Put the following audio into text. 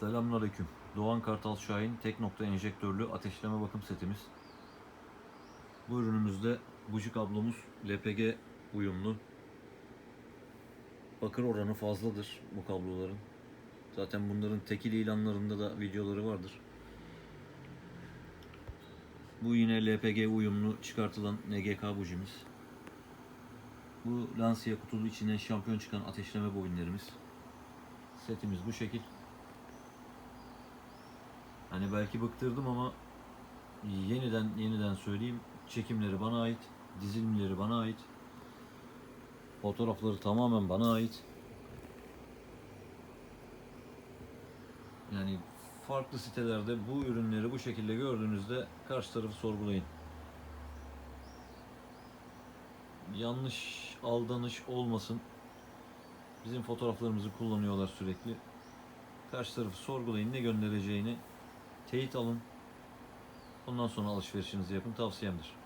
Selamünaleyküm. Doğan Kartal Şahin tek nokta enjektörlü ateşleme bakım setimiz. Bu ürünümüzde buji kablomuz LPG uyumlu. Bakır oranı fazladır bu kabloların. Zaten bunların tekil ilanlarında da videoları vardır. Bu yine LPG uyumlu çıkartılan NGK bujimiz. Bu Lancia kutulu içine şampiyon çıkan ateşleme boyunlarımız. Setimiz bu şekil. Hani belki bıktırdım ama yeniden yeniden söyleyeyim. Çekimleri bana ait, dizilimleri bana ait. Fotoğrafları tamamen bana ait. Yani farklı sitelerde bu ürünleri bu şekilde gördüğünüzde karşı tarafı sorgulayın. Yanlış aldanış olmasın. Bizim fotoğraflarımızı kullanıyorlar sürekli. Karşı tarafı sorgulayın ne göndereceğini teyit alın. Ondan sonra alışverişinizi yapın tavsiyemdir.